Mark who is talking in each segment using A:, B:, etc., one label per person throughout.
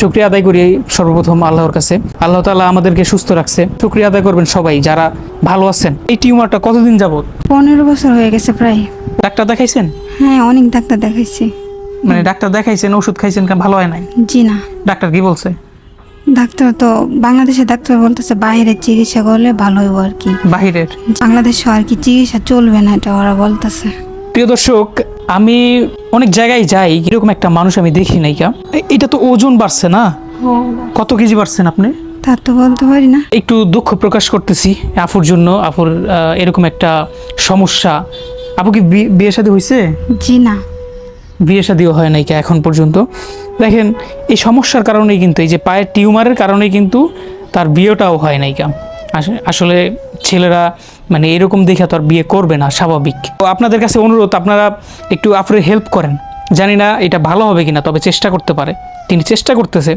A: শুক্রিয়া আদায় করি সর্বপ্রথম আল্লাহর কাছে। আল্লাহ তাআলা আমাদেরকে সুস্থ রাখছে। শুক্রিয়া আদায় করবেন সবাই যারা ভালো আছেন। এই টিউমারটা কতদিন যাবত
B: পনেরো বছর হয়ে গেছে প্রায়।
A: ডাক্তার দেখাইছেন?
B: হ্যাঁ অনেক ডাক্তার দেখাইছি।
A: মানে ডাক্তার দেখাইছেন ওষুধ খাইছেন কেন? ভালো হয় নাই?
B: জি না।
A: ডাক্তার কি বলছে?
B: ডাক্তার তো বাংলাদেশে ডাক্তার বলতেছে বাইরে চিকিৎসা করলে ভালো হইব আর কি।
A: বাহিরের?
B: বাংলাদেশে আর কি চিকিৎসা চলবে না এটা ওরা বলতেছে।
A: প্রিয় দর্শক আমি অনেক জায়গায় যাই এরকম একটা মানুষ আমি দেখি নাই কা। এটা তো ওজন বাড়ছে না? কত কেজি বাড়ছেন আপনি?
B: তা তো বলতে পারি না।
A: একটু দুঃখ প্রকাশ করতেছি আফুর জন্য আফুর আহ, এরকম একটা সমস্যা। আপু কি বিয়ে শাদী হয়েছে
B: জি না।
A: বিয়ে শাদিও হয় নাই কা এখন পর্যন্ত। দেখেন এই সমস্যার কারণেই কিন্তু এই যে পায়ের টিউমারের কারণেই কিন্তু তার বিয়েটাও হয় নাই কা। আসলে ছেলেরা মানে এরকম দেখে তো আর বিয়ে করবে না, স্বাভাবিক। তো আপনাদের কাছে অনুরোধ, আপনারা একটু আফরের হেল্প করেন। জানি না এটা ভালো হবে কিনা, তবে চেষ্টা করতে পারে। তিনি চেষ্টা করতেছে,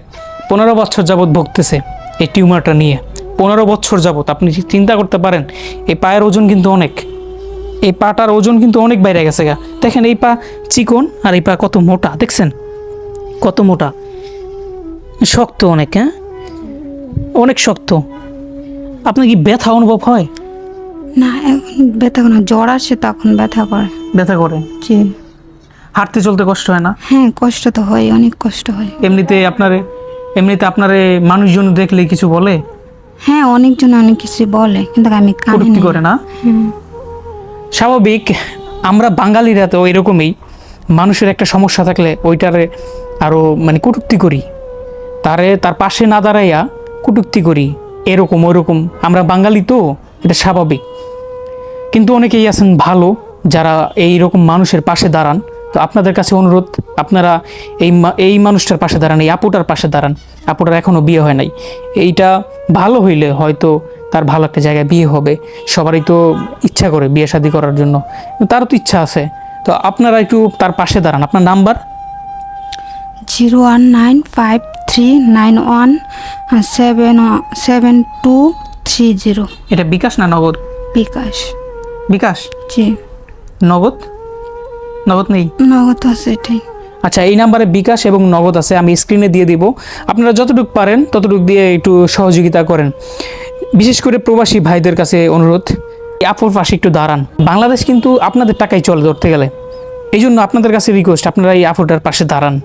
A: পনেরো বছর যাবৎ ভুগতেছে এই টিউমারটা নিয়ে। পনেরো বছর যাবৎ, আপনি চিন্তা করতে পারেন? এই পায়ের ওজন কিন্তু অনেক। এই পাটার ওজন কিন্তু অনেক বাইরে গেছে গা। দেখেন এই পা চিকন আর এই পা কত মোটা, দেখছেন? কত মোটা। শক্ত অনেক হ্যাঁ? অনেক শক্ত। আপনার কি ব্যথা অনুভব হয়?
B: না এখন ব্যথা কোনো জ্বর আসে তখন ব্যথা করে।
A: ব্যথা করে?
B: জি।
A: হাঁটতে চলতে কষ্ট হয় না?
B: হ্যাঁ কষ্ট তো হয় অনেক কষ্ট হয়।
A: এমনিতে আপনারে এমনিতে আপনারে মানুষজন দেখলে কিছু বলে?
B: হ্যাঁ অনেকজন অনেক কিছু বলে কিন্তু আমি কানে
A: কটূক্তি করে না? স্বাভাবিক আমরা বাঙালিরা তো এরকমই। মানুষের একটা সমস্যা থাকলে ওইটারে আরও মানে কটূক্তি করি। তারে তার পাশে না দাঁড়াইয়া কটূক্তি করি। এরকম, ওরকম। আমরা বাঙালি তো, এটা স্বাভাবিক। কিন্তু অনেকেই আছেন ভালো, যারা এই রকম মানুষের পাশে দাঁড়ান। তো আপনাদের কাছে অনুরোধ, আপনারা এই এই মানুষটার পাশে দাঁড়ান, এই আপুটার পাশে দাঁড়ান। আপুটার এখনও বিয়ে হয় নাই। এইটা ভালো হইলে হয়তো তার ভালো একটা জায়গায় বিয়ে হবে। সবারই তো ইচ্ছা করে বিয়ে শাদী করার জন্য। তারও তো ইচ্ছা আছে। তো আপনারা একটু তার পাশে দাঁড়ান। আপনার number?
B: Zero one nine five three nine one seven seven two three zero
A: এটা বিকাশ না নগদ?
B: বিকাশ।
A: বিকাশ?
B: জি।
A: নগদ? নগদ নেই?
B: নগদ আছে এটাই।
A: আচ্ছা এই নাম্বারে বিকাশ এবং নগদ আছে আমি স্ক্রিনে দিয়ে দিব। আপনারা যতটুকু পারেন ততটুকু দিয়ে একটু সহযোগিতা করেন। বিশেষ করে প্রবাসী ভাইদের কাছে অনুরোধ আপুর পাশে একটু দাঁড়ান। বাংলাদেশ কিন্তু আপনাদের টাকাই চলে ধরতে গেলে। এই জন্য আপনাদের কাছে রিকোয়েস্ট আপনারা এই আপুটার পাশে দাঁড়ান।